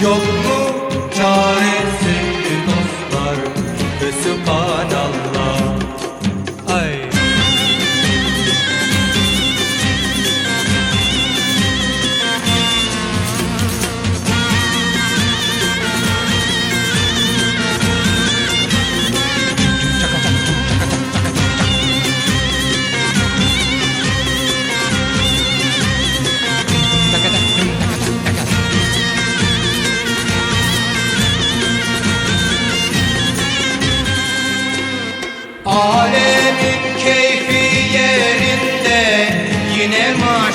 Yok mu çaresi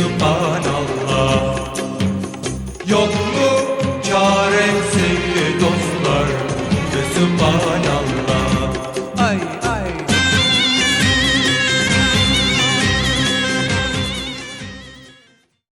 to follow.